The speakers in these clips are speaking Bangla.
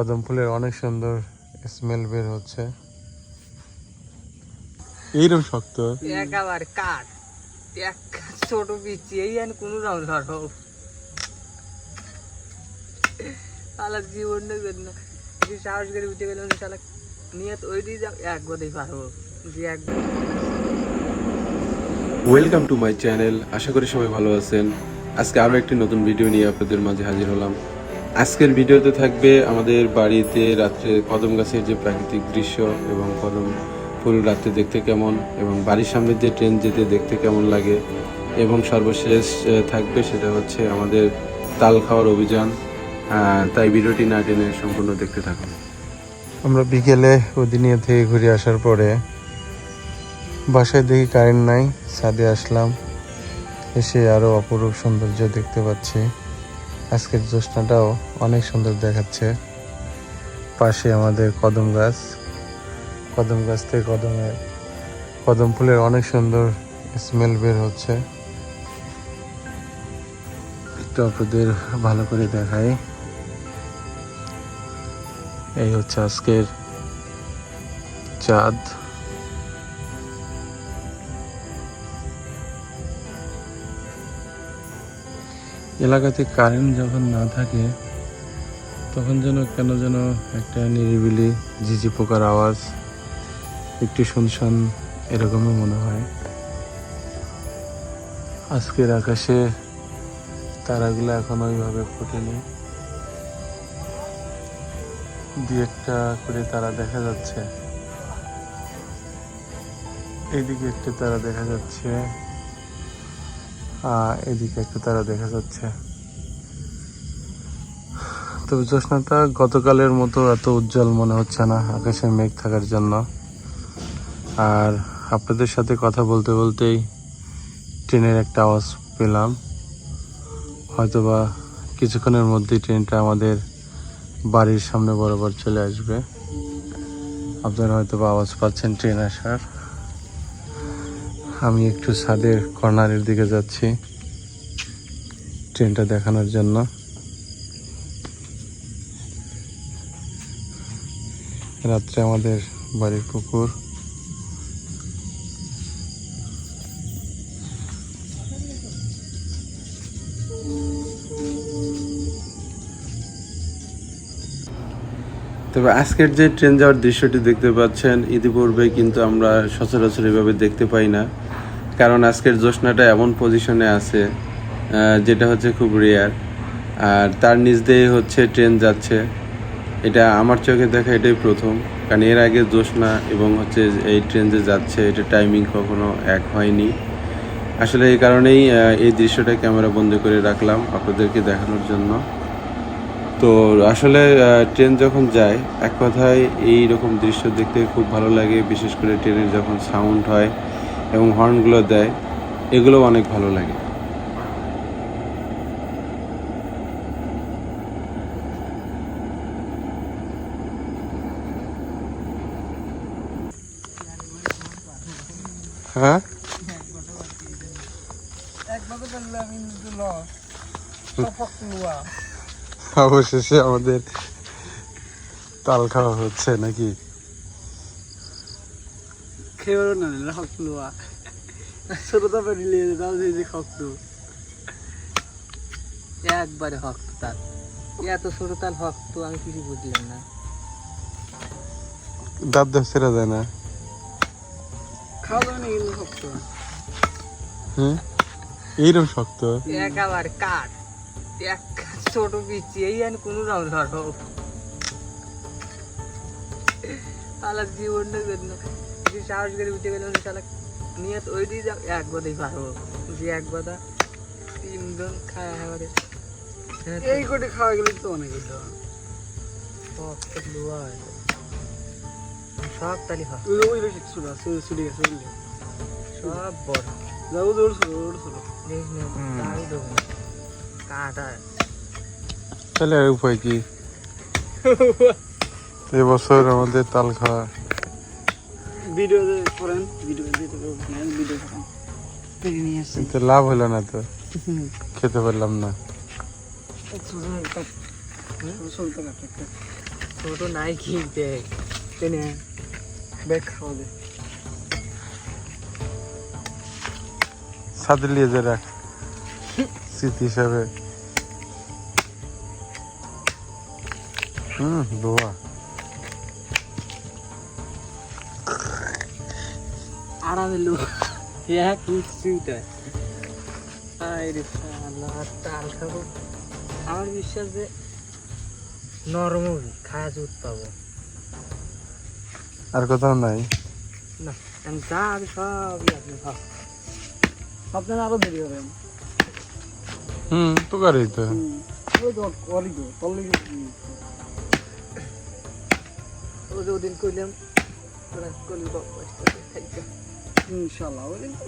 কদম ফুলের অনেক সুন্দর স্মেল বের হচ্ছে। এইরকম শক্ত? একেবারে কাঠ। এক ছোট বিচ্ছি এই আন কোনো রকম ধরো। শালা জীবনটা জন্য যদি সাহস করে উঠে গেলাম শালা নিয়ে ওই দিয়ে যাও এক পারব। যে এক ওয়েলকাম টু মাই চ্যানেল আশা করি সবাই ভালো আছেন। আজকে আরও একটি নতুন ভিডিও নিয়ে আপনাদের মাঝে হাজির হলাম। আজকের ভিডিওতে থাকবে আমাদের বাড়িতে রাত্রে কদম গাছের যে প্রাকৃতিক দৃশ্য এবং কদম ফুল রাত্রে দেখতে কেমন এবং বাড়ির সামনে যে ট্রেন যেতে দেখতে কেমন লাগে এবং সর্বশেষ থাকবে সেটা হচ্ছে আমাদের তাল খাওয়ার অভিযান। তাই ভিডিওটি না টেনে সম্পূর্ণ দেখতে থাকুন। আমরা বিকেলে ওদিনিয়া থেকে ঘুরে আসার পরে বাসায় দেখি কারেন্ট নাই, ছাদে আসলাম, এসে আরও অপরূপ সৌন্দর্য দেখতে পাচ্ছি। আজকের জ্যোৎস্নাটাও অনেক সুন্দর দেখাচ্ছে। পাশে আমাদের কদম গাছ। কদম গাছ থেকে কদমের কদম ফুলের অনেক সুন্দর স্মেল বের হচ্ছে। একটু আপনাদের ভালো করে দেখাই। এই হচ্ছে আজকের চাঁদ। এলাকাতে কারেন্ট যখন না থাকে, তখন যেন কেন যেন একটা নিরিবিলি ঝিঝি পোকার আওয়াজ, একটু শুনশান এরকমই মনে হয়। আজকের আকাশে তারাগুলো এখন ওইভাবে ফোটেনি। দু একটা করে তারা দেখা যাচ্ছে। এইদিকে একটা তারা দেখা যাচ্ছে। এদিকে একটু তারা দেখা যাচ্ছে। তবে জ্যোৎস্নাটা গতকালের মতো এত উজ্জ্বল মনে হচ্ছে না আকাশে মেঘ থাকার জন্য। আর আপনাদের সাথে কথা বলতে বলতেই ট্রেনের একটা আওয়াজ পেলাম। হয়তোবা কিছুক্ষণের মধ্যেই ট্রেনটা আমাদের বাড়ির সামনে বরাবর চলে আসবে। আপনারা হয়তো আওয়াজ পাচ্ছেন ট্রেন আসার। আমি একটু ছাদের কর্নারের দিকে যাচ্ছি ট্রেনটা দেখানোর জন্য। রাত্রে আমাদের বাড়ির পুকুর। তবে আজকের যে ট্রেন যাওয়ার দৃশ্যটি দেখতে পাচ্ছেন, ইতিপূর্বে কিন্তু আমরা সচরাচর এভাবে দেখতে পাই না। কারণ আজকের জ্যোৎস্নাটা এমন পজিশনে আছে যেটা হচ্ছে খুব রেয়ার আর তার নিচ দিয়ে হচ্ছে ট্রেন যাচ্ছে। এটা আমার চোখে দেখা এটাই প্রথম। কারণ এর আগে জ্যোৎস্না এবং হচ্ছে এই ট্রেন যে যাচ্ছে, এটা টাইমিং কখনো এক হয়নি। আসলে এই কারণেই এই দৃশ্যটা ক্যামেরা বন্ধ করে রাখলাম আপনাদেরকে দেখানোর জন্য। তো আসলে ট্রেন যখন যায়, এক কথায় এই রকম দৃশ্য দেখতে খুব ভালো লাগে। বিশেষ করে ট্রেনের যখন সাউন্ড হয় এবং হর্নগুলো দেয় এগুলো অনেক ভালো লাগে। হ্যাঁ? অবশেষে আমাদের তাল খাওয়া হচ্ছে নাকি? খেয়েও না হক ছোট তাপে যে যে শক্ত একবারে শক্ত তাল। এত ছোট তাল শক্ত আমি কিছু বুঝলাম না। দাঁত দাঁত ছেড়া যায় না। খাওয়া যাবে না শক্ত হুম? এইরকম শক্ত? একেবারে কাঠ এক ছোট বিচ্ছি এই আন কোনো রকম ধরো শালা জীবনটা জন্য যদি সাহস করে উঠে গেলাম শালা নিয়ে তো ওই দিয়ে এক বোধই পারব। যে এক বোধা তিনজন খায় একেবারে এই কোটি খাওয়া গেলে তো অনেক হতো সব তালি হয়। ওই বেশি ছোট ছুটি গেছে সব বড়। যাব দৌড় ছোট দৌড় ছোট কাটা তাহলে আর উপায় কি? এবছর আমাদের তাল খাওয়া। ভিডিও করেন ভিডিও দিতে ভিডিও করেন। কিন্তু লাভ হলো না তো। খেতে পারলাম না। ছোট নাই কি দেখ ব্যাগ খাওয়া দে ছাদে নিয়ে যে রাখ। স্মৃতি হিসাবে। হুম দোয়া। আরামে লোক। এক আরে তাল খাব। আমার বিশ্বাস যে নরম হবে খায়া জুত পাবো। আর কোথাও নাই। না আমি যা আমি সবই আপনি খাও আপনার আরও দেরি হবে। হুম তো। গাড়ি তো ও যে ওদিন করলাম ওরা করলি ইনশাল্লাহ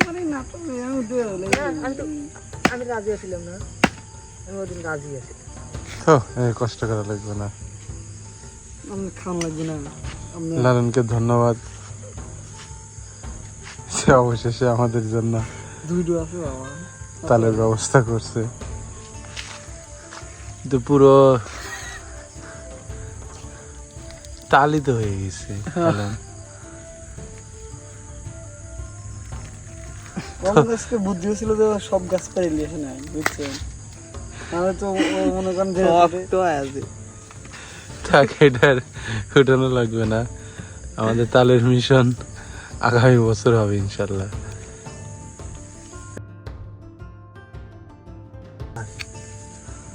মানে নাটক আমি রাজি আছিলাম না। আমি ওদিন রাজি আছি কষ্ট করা লাগবে না। আমি খান লাগবে না। লালনকে ধন্যবাদ। সে অবশেষে আমাদের জন্য দুইটো আছে বাবা। তালের ব্যবস্থা করছে। তো পুরো তালিত হয়ে গেছে আমার আজকে বুদ্ধি ছিল যে সব গাছ পাড়ি লিয়েছে না বুঝছেন? আমি তো মনে করেন যে তো আছে। থাক এটার উঠানো লাগবে না। আমাদের তালের মিশন আগামী বছর হবে ইনশাল্লাহ।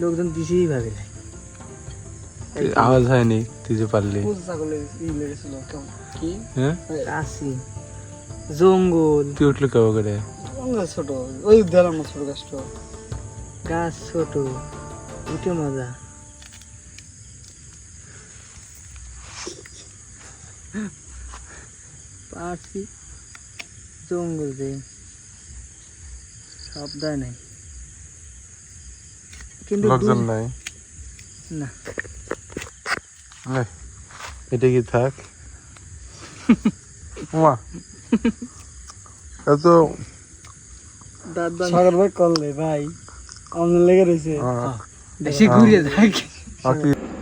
লোকজন দিছেই ভাবে আওয়াজ হয়নি তুই যে পারলি। হ্যাঁ? কাশি জঙ্গল। তুই উঠল কেমন করে? ছোট ওই দিলাম না ছোট গাছটা। গাছ ছোট উঠে মজা। পারছি জঙ্গল যে। সব নাই। কিন্তু লোকজন নাই? না। এটা কি থাক? মা এত সাগর ভাই করলে ভাই। অন্য লেগে রয়েছে বেশি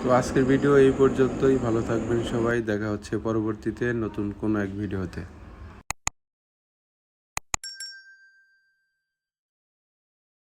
তো আজকের ভিডিও এই পর্যন্তই। ভালো থাকবেন সবাই। দেখা হচ্ছে পরবর্তীতে নতুন কোনো এক ভিডিওতে।